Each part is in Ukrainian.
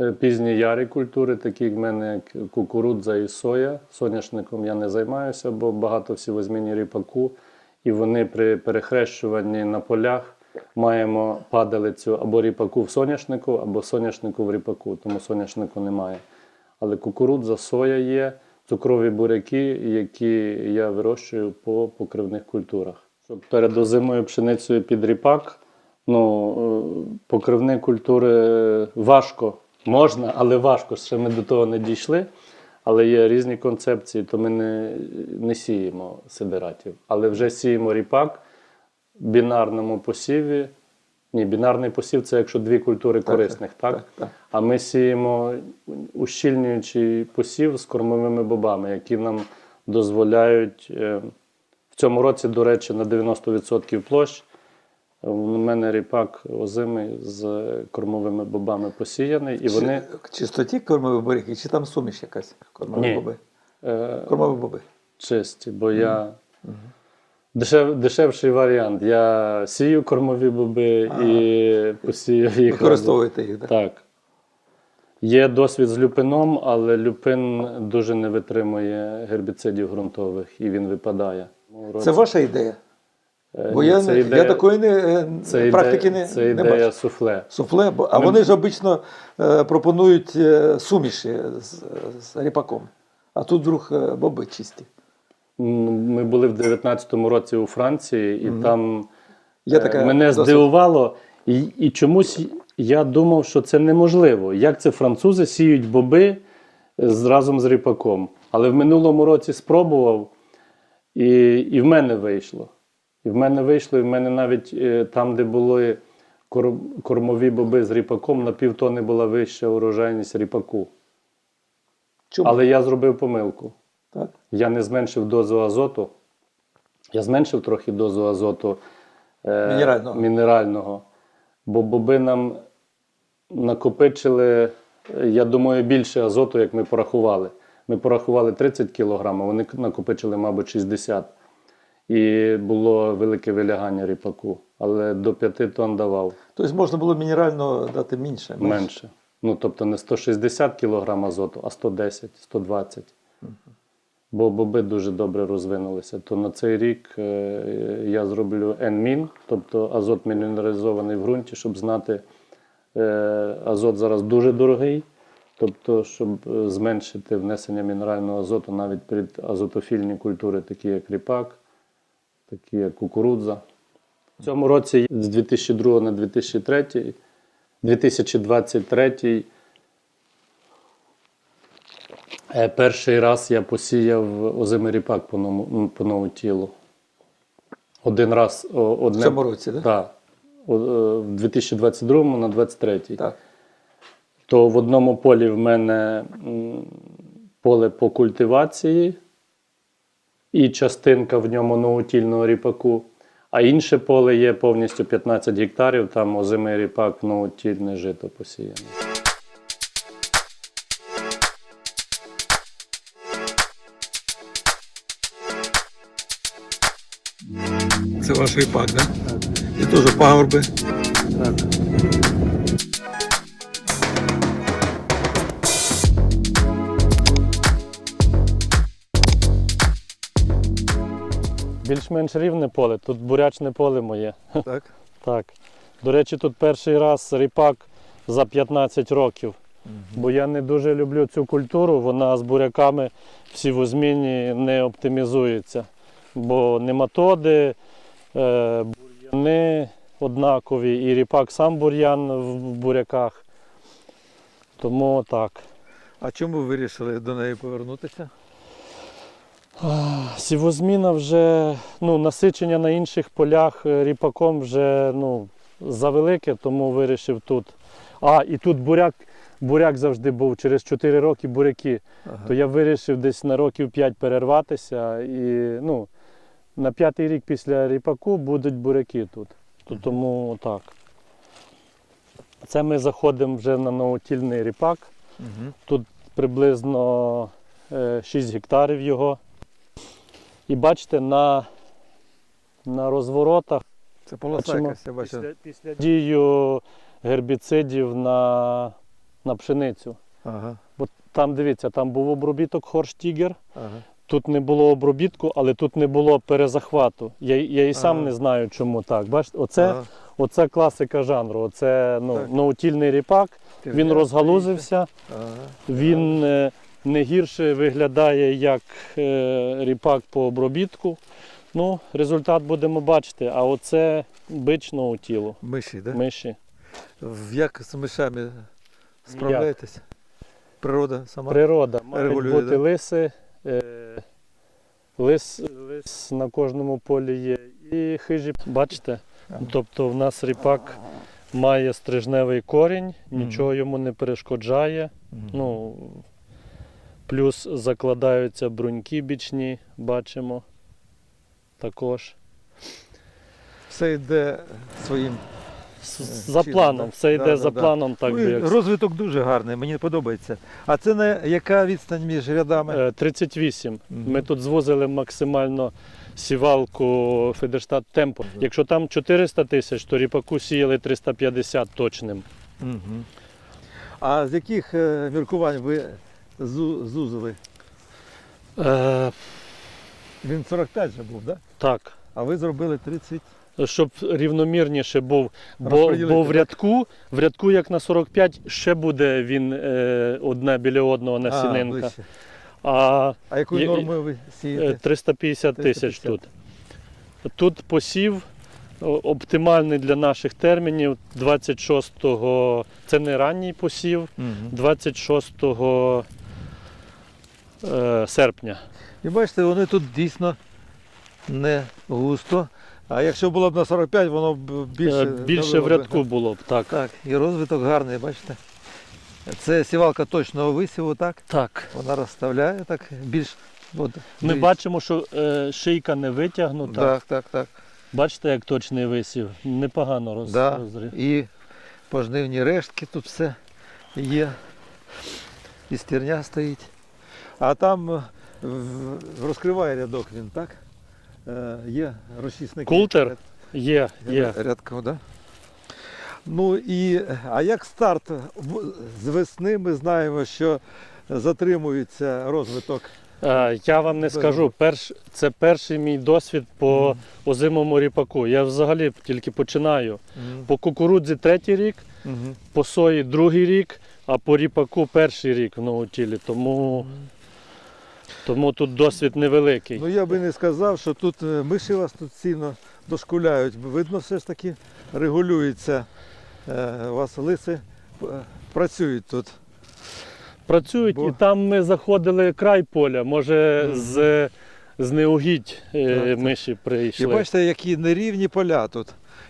Е, Пізні ярі культури, такі в мене як кукурудза і соя. Соняшником я не займаюся, бо багато всівозмінні ріпаку. І вони при перехрещуванні на полях маємо падалицю або ріпаку в соняшнику, або соняшнику в ріпаку, тому соняшнику немає. Але кукурудза, соя є, цукрові буряки, які я вирощую по покривних культурах. Щоб перед озимою пшеницею під ріпак, ну, е, покривні культури важко, можна, але важко. Ще ми до того не дійшли. Але є різні концепції, то ми не, не сіємо сидератів. Але вже сіємо ріпак в бінарному посіві. Ні, бінарний посів це якщо дві культури корисних, так? так, так. А ми сіємо ущільнюючий посів з кормовими бобами, які нам дозволяють е, в цьому році, до речі, на 90% площ. У мене ріпак озимий з кормовими бобами посіяний, і вони Чи, чистоті кормові буряки, чи там суміш якась кормові Ні. боби? е, Кормові боби. чисті, бо я дешев, дешевший варіант. Я сію кормові боби і посію їх. Використовуєте їх, так? Так. Є досвід з люпином, але люпин дуже не витримує гербіцидів ґрунтових і він випадає. Це ваша ідея? Е, Бо я, це ідея- я такої не, е, це практики ідея, не, це не бачу. суфле. Суфле, бо, а Ми- вони ж обично е, пропонують суміші з, з ріпаком. А тут вдруг боби чисті. Ми були в 19-му році у Франції, і там Є е, така мене досить- здивувало, і, і чомусь я думав, що це неможливо. Як це французи сіють боби з, разом з ріпаком. Але в минулому році спробував, і, і в мене вийшло. І в мене вийшло, і в мене навіть е, там, де були кормові боби з ріпаком, на півтони була вища урожайність ріпаку. Чому? Але я зробив помилку. Так? Я не зменшив дозу азоту. Я зменшив трохи дозу азоту е, Мінерального. мінерального. Бо боби нам накопичили, е, я думаю, більше азоту, як ми порахували. Ми порахували 30 кг, а вони накопичили, мабуть, 60. І було велике вилягання ріпаку. Але до 5 тонн давав Тобто можна було мінерально дати менше. менше. Ну, тобто не 160 кг азоту, а 110, 120. Бо боби дуже добре розвинулися. То на цей рік е, я зроблю N-мін, тобто азот мінералізований в ґрунті, щоб знати, е, азот зараз дуже дорогий. Тобто, щоб е, зменшити внесення мінерального азоту навіть під азотофільні культури, такі як ріпак, такі як кукурудза. В цьому році з 2002 на 2003, 2023 Е, Перший раз я посіяв озимий ріпак по новому, по новому тілу. Один раз о, В цьому році, так? Так. Е, В 2022 на 23 Так. То в одному полі в мене поле по культивації і частинка в ньому новотільного ріпаку. А інше поле є повністю 15 гектарів, там озимий ріпак, новотільне жито посіяне. Це ваш ріпак, так? І теж пагорби. Так. Більш-менш рівне поле, тут бурячне поле моє. Так. Так. До речі, тут перший раз ріпак за 15 років. Бо я не дуже люблю цю культуру, вона з буряками в сівозміні не оптимізується. Бо нематоди, е, бур'яни однакові, і ріпак сам бур'ян в буряках. Тому так. А чому ви вирішили до неї повернутися? Сівозміна вже, ну, насичення на інших полях е, ріпаком вже ну, завелике, тому вирішив тут. А, і тут буряк, буряк завжди був через 4 роки буряки. Ага. То я вирішив десь на років 5 перерватися. І ну, на п'ятий рік після ріпаку будуть буряки тут. То, тому так. Це ми заходимо вже на новотільний ріпак. Угу. Тут приблизно е, 6 гектарів його. І бачите, на, на розворотах Це полоса якась, я бачу. після, після дію гербіцидів на на пшеницю. Ага, Бо там дивіться, там був обробіток хорштігер, ага. тут не було обробітку, але тут не було перезахвату. Я, я і сам Ага. не знаю, чому так. Бачите, оце, Ага. оце класика жанру. Оце ну, Так. наутільний ріпак. Він розгалузився, Ага. він е, не гірше виглядає як е, ріпак по обробітку. Ну, результат будемо бачити. А оце бич наутілу, Миші, да? миші. Як з мишами справляєтесь? Природа сама? Природа. Мають Регулює, бути да? лиси. Е, лис, лис на кожному полі є. І хижі, бачите? Тобто в нас ріпак має стрижневий корінь, нічого йому не перешкоджає. Ну, плюс закладаються бруньки бічні, бачимо також. Все йде своїм. Е, За чином, планом, да? все йде Да, за да, да. планом, так Ну, би як Розвиток дуже гарний, мені подобається. А це не яка відстань між рядами? Е, 38. Мгм. Ми тут звозили максимально сівалку Федерштат Темпо. Якщо там 400 тисяч, то ріпаку сіяли 350 точним. Мгм. А з яких е, міркувань ви зузили? Е, Він 45 же був, так? Да? так. А ви зробили 30. Щоб рівномірніше був, бо, бо в рядку, в рядку, як на 45, ще буде він е, одне біля одного А, насінинка. ближче. А а якою нормою ви Е, сієте? 350 тисяч тут. Тут посів оптимальний для наших термінів 26-го, це не ранній посів, 26 е, серпня. І бачите, вони тут дійсно не густо. А якщо було б на 45, воно б більше. Е, Більше в рядку було б, так. Так, і розвиток гарний, бачите. Це сівалка точного висіву, так? Так. Вона розставляє так більш. От, Ми дивіться. бачимо, що е, шийка не витягнута. Так, так, так. Бачите, як точний висів. Непогано роз, Да. розрив. І пожнивні рештки тут все є. І стерня стоїть. А там е, розкриває рядок він, так? Е, Є розчисники. Култер? Є, є. Рядком, да? Ну і а як старт з весни ми знаємо, що затримується розвиток. Е, Я вам не скажу. Перш, це перший мій досвід по озимому ріпаку. Я взагалі тільки починаю. По кукурудзі третій рік, Мгм. по сої другий рік, а по ріпаку перший рік в наутілі. Тому, тому тут досвід невеликий. Ну я би не сказав, що тут е, миші вас тут сильно дошкуляють. Видно, все ж таки регулюється. Е, У вас лиси е, працюють тут. Працюють Бо- і там ми заходили край поля. Може, з, з неугідь Так, так. миші І бачите, які нерівні поля тут,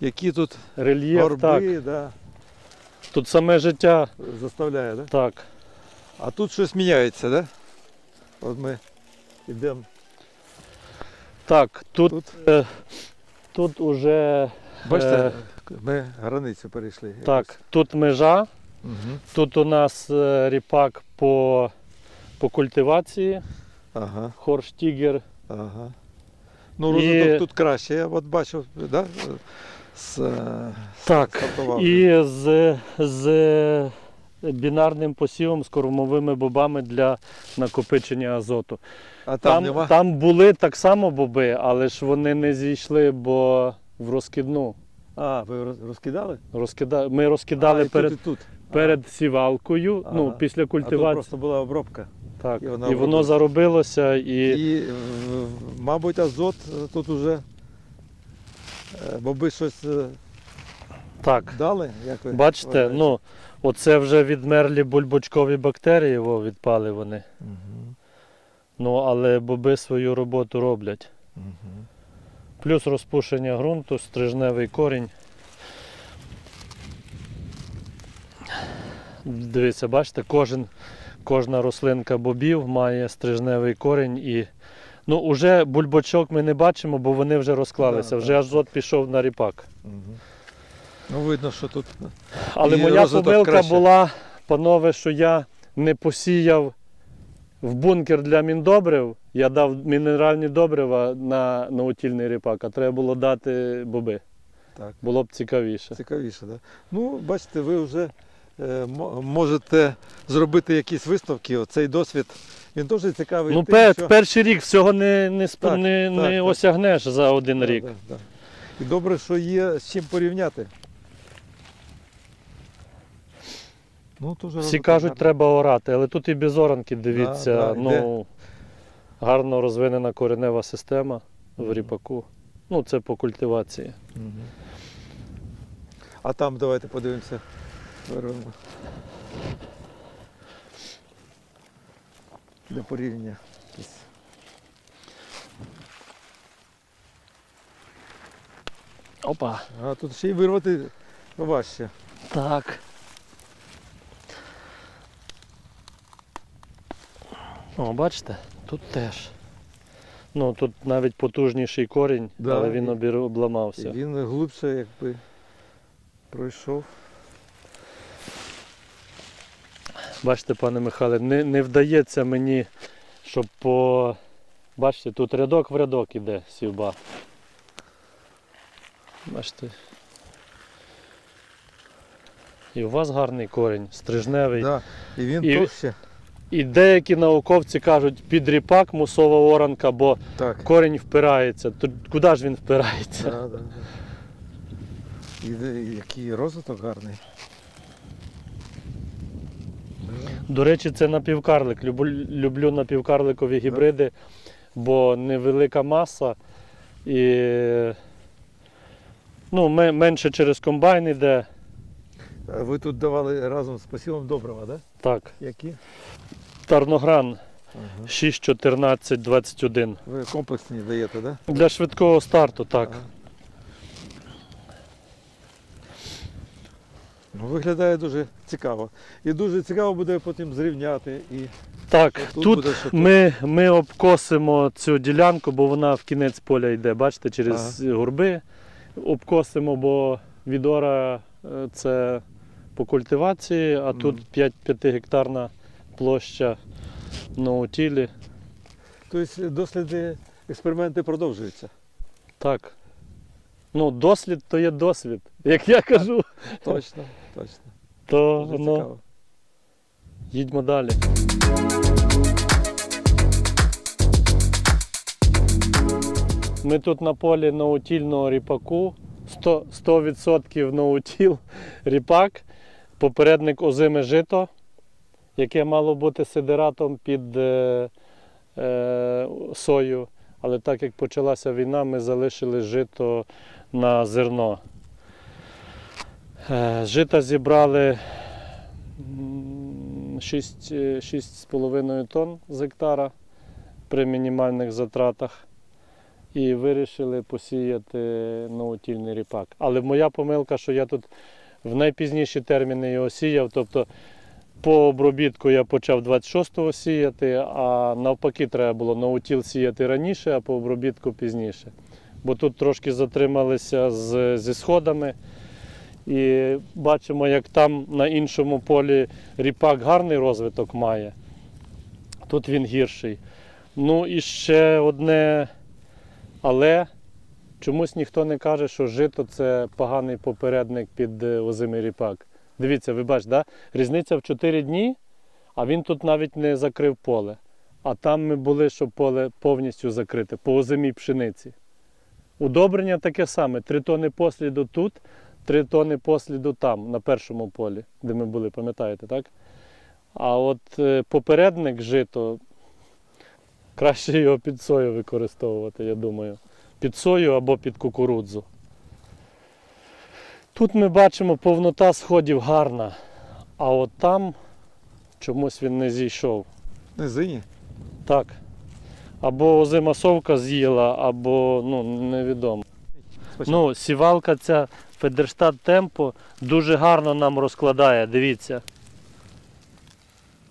які тут Рельєф, горби, так. да, Тут саме життя, заставляє. Да? так. А тут щось міняється, да? От ми йдемо Так, тут, тут. е, тут уже Бачите, Е, ми границю перейшли. так, тут межа. Угу. Тут у нас е, ріпак по, по культивації, Ага, хорштігер. ага. Ну, І- розвиток тут краще, я от бачив, да? З, е, Так, стартував. І з, з бінарним посівом з кормовими бобами для накопичення азоту. а там, Там, нема? там були так само боби, але ж вони не зійшли, бо в розкидну. А, ви роз- розкидали? Розкида... Ми розкидали а, і перед, тут, і тут. перед сівалкою, Ага. ну, після А тут культивації. просто була обробка. Так. і І, вона воно заробилося і, І, е, мабуть, азот е, тут уже е, боби щось е, так. дали. Як ви Бачите, вважаєте? ну, оце вже відмерлі бульбочкові бактерії, во, відпали вони. Мгм, Ну, але боби свою роботу роблять. мгм. Плюс розпушення ґрунту, стрижневий корінь. Дивіться, бачите, кожен, кожна рослинка бобів має стрижневий корінь і. Ну, уже бульбочок ми не бачимо, бо вони вже розклалися. Да, вже азот пішов на ріпак. Мгм. Ну, видно, що тут. Але І моя помилка краще. була, панове, що я не посіяв в бункер для міндобрив. Я дав мінеральні добрива на наутільний ріпак, а треба було дати боби. Так. Було б цікавіше. Цікавіше, так? Да? Ну, бачите, ви вже е, можете зробити якісь висновки. Цей досвід він дуже цікавий. Ну, тим, пер, що- перший рік всього не, не, сп... Так, не, так, не так. осягнеш за один Да, рік. да, да. І добре, що є з чим порівняти. Ну, дуже Всі кажуть, треба орати, але тут і без оранки, дивіться, да, ну, гарно розвинена коренева система в ріпаку. Ну, це по культивації. Мгм. А там давайте подивимося. Вирвемо. Для порівняння. Опа. А тут ще й вирвати важче. Так. О, бачите, тут теж. Ну, тут навіть потужніший корінь, Да, але він і- обір... Обламався. він глибше якби пройшов. Бачите, пане Михайле, не, не вдається мені, щоб по. Бачите, тут рядок в рядок іде сівба. Бачите. І у вас гарний корінь, стрижневий. Да. І він І- товще. І деякі науковці кажуть, під ріпак мусова оранка, бо Так. корінь впирається. То куди ж він впирається? Да, да, да. І, який розвиток гарний. До речі, це напівкарлик. Люблю, люблю напівкарликові гібриди, бо невелика маса і ну, менше через комбайн іде. Ви тут давали разом з посівом добрива, да? Так, Які? Тарногран Ага. 6, 14, 21. Ви комплексні даєте, да? Для швидкого старту, так. Ага. Ну, виглядає дуже цікаво. І дуже цікаво буде потім зрівняти. І Так, тут тут буде, ми, ми обкосимо цю ділянку, бо вона в кінець поля йде, бачите, через горби. Обкосимо, бо відора е, це по культивації, а тут 5, 5 гектарна площа на утілі. тобто досліди, експерименти продовжуються. Так. Ну, дослід то є досвід. Як я кажу, Точно, точно. то Дуже ну, цікаво. їдьмо далі. Ми тут на полі наутільного ріпаку. 100%, 100% наутіл ріпак. Попередник озиме жито, яке мало бути сидератом під е, е, сою. Але так як почалася війна, ми залишили жито на зерно. Е, жита зібрали м, 6, е, 6,5 тонн з гектара при мінімальних затратах. І вирішили посіяти новотільний ріпак. Але моя помилка, що я тут в найпізніші терміни його сіяв. Тобто по обробітку я почав 26-го сіяти, а навпаки, треба було наутіл сіяти раніше, а по обробітку пізніше. Бо тут трошки затрималися з, зі сходами. І бачимо, як там на іншому полі ріпак гарний розвиток має. Тут він гірший. Ну і ще одне, але чомусь ніхто не каже, що жито це поганий попередник під е, озимий ріпак. Дивіться, ви бачите, да? різниця в 4 дні, а він тут навіть не закрив поле. А там ми були, щоб поле повністю закрите, по озимій пшениці. Удобрення таке саме: 3 тони посліду тут, 3 тони посліду там, на першому полі, де ми були, пам'ятаєте, так? А от е, попередник жито, краще його під сою використовувати, я думаю. Під сою або під кукурудзу. Тут ми бачимо повнота сходів гарна, а от там чомусь він не зійшов. Низині. Так. Або озима совка з'їла, або ну, невідомо. Ну, сівалка ця Федерштат Темпо дуже гарно нам розкладає, дивіться.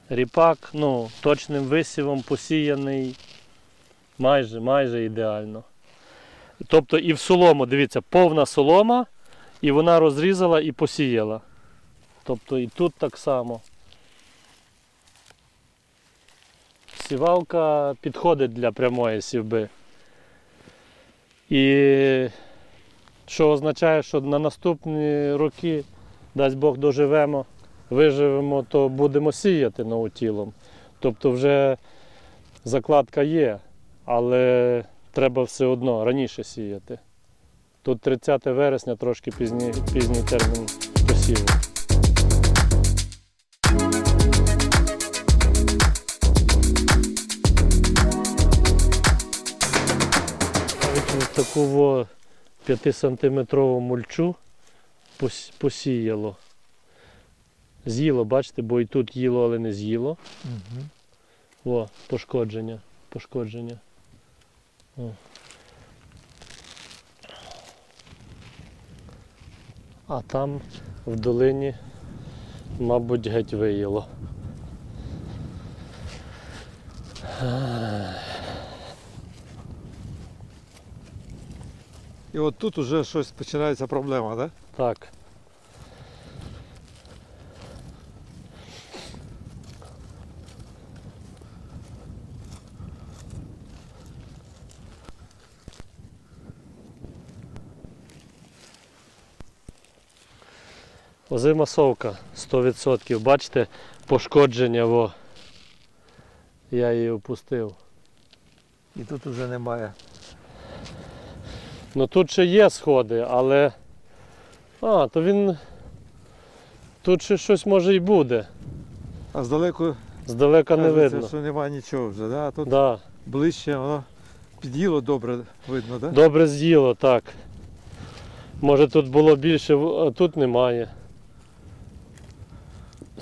Ріпак, ну, точним висівом посіяний майже, майже ідеально. Тобто і в солому, дивіться, повна солома, і вона розрізала і посіяла. Тобто і тут так само. Сівалка підходить для прямої сівби. І що означає, що на наступні роки, дасть Бог, доживемо, виживемо, то будемо сіяти наутілом. Тобто вже закладка є, але треба все одно раніше сіяти. Тут 30 вересня трошки пізній, пізній термін посіву. Навіть таку во 5-сантиметрову мульчу посіяло. З'їло, бачите, бо і тут їло, але не з'їло. О, пошкодження. Пошкодження. А там в долині, мабуть, геть виїло. І от тут уже щось починається проблема, так? Так. Озима совка 100%. Бачите, пошкодження во. Я її опустив. І тут уже немає. Ну тут ще є сходи, але. А, то він. Тут ще щось може і буде. А здалеку Здалека не кажеться, видно. що немає нічого вже, да? а тут Да. ближче воно під'їло добре видно, так? Добре з'їло, так. Може тут було більше, а тут немає.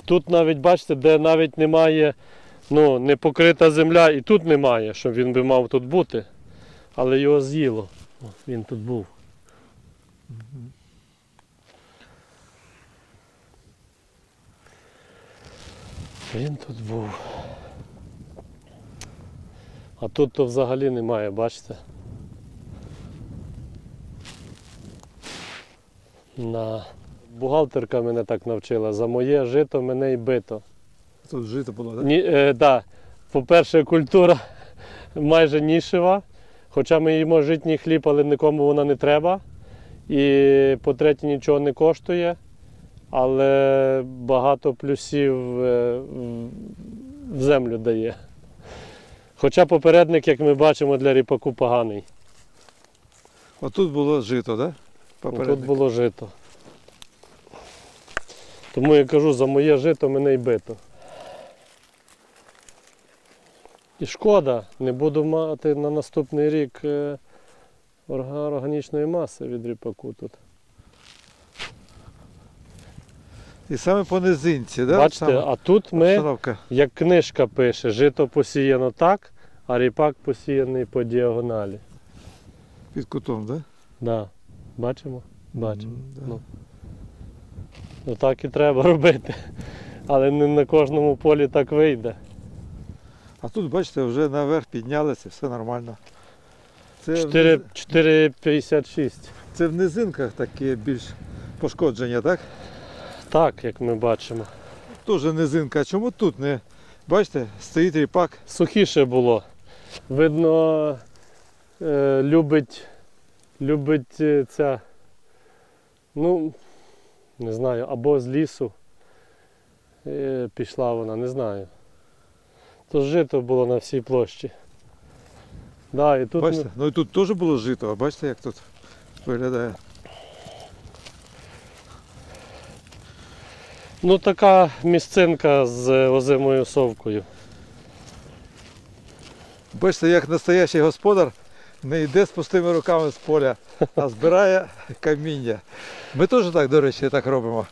Тут навіть, бачите, де навіть немає, ну, не покрита земля, і тут немає, щоб він би мав тут бути. Але його з'їло. Він тут був. Він тут був. А тут то взагалі немає, бачите? На. Бухгалтерка мене так навчила. За моє жито мене й бито. Тут жито було, так? Ні, е, да. По-перше, культура майже нішева, хоча ми їмо житній хліб, але нікому вона не треба. І по-третє, нічого не коштує, але багато плюсів е, в- землю дає. Хоча попередник, як ми бачимо, для ріпаку поганий. Отут було жито, так? Тут було жито. Тому я кажу, за моє жито мене й бито. І шкода, не буду мати на наступний рік е, органічної маси від ріпаку тут. І саме по низинці, так? Бачите, а тут ми, Обстановка. як книжка пише, жито посіяно так, а ріпак посіяний по діагоналі. Під кутом, так? Да. Бачимо? Бачимо. М, да. Ну. Ну так і треба робити. Але не на кожному полі так вийде. А тут, бачите, вже наверх піднялися, все нормально. Це, в Чотири- низ- 4,56. це в низинках таке більш пошкодження, так? Так, як ми бачимо. Теж низинка. А чому тут не? Бачите, стоїть ріпак. Сухіше було. Видно, е, любить, любить е, ця, ну, не знаю, або з лісу е, пішла вона, не знаю. То жито було на всій площі. Да, і тут Бачите? Ну і тут теж було жито, а бачите, як тут виглядає. Ну, така місцинка з озимою совкою. Бачите, як настоящий господар не йде з пустими руками з поля, а збирає каміння. Ми теж так, до речі, так робимо.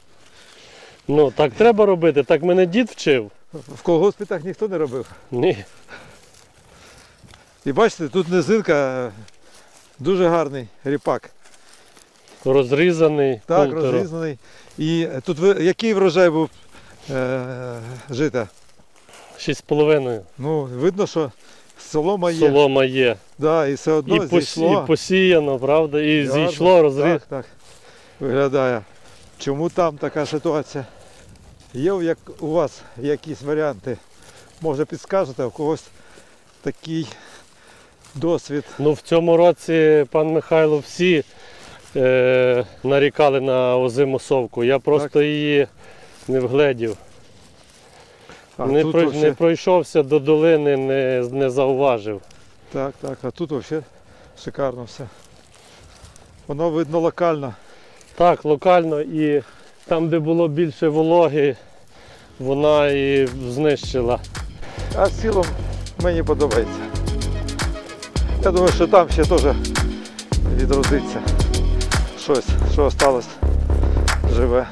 Ну, так треба робити, так мене дід вчив. В колгоспі так ніхто не робив. Ні. І бачите, тут низинка, дуже гарний ріпак. Розрізаний. Так, култером. розрізаний. І тут ви, який врожай був е, жита? Шість з половиною. Ну, видно, що солома є. Солома є. Да, і все одно І, посі... зійшло. і посіяно, правда, і Гарно. зійшло, розріз. Так, так. Виглядає. Чому там така ситуація? Є у- як у вас якісь варіанти? Може підскажете, у когось такий досвід. Ну, в цьому році, пан Михайло, всі е, нарікали на озиму совку. Я просто її не вгледів. А не, прой- вообще- не пройшовся до долини, не, не зауважив. Так, так, а тут взагалі шикарно все. Воно видно локально. Так, локально і там, де було більше вологи, вона і знищила. А в цілому мені подобається. Я думаю, що там ще теж відродиться щось, що осталось живе.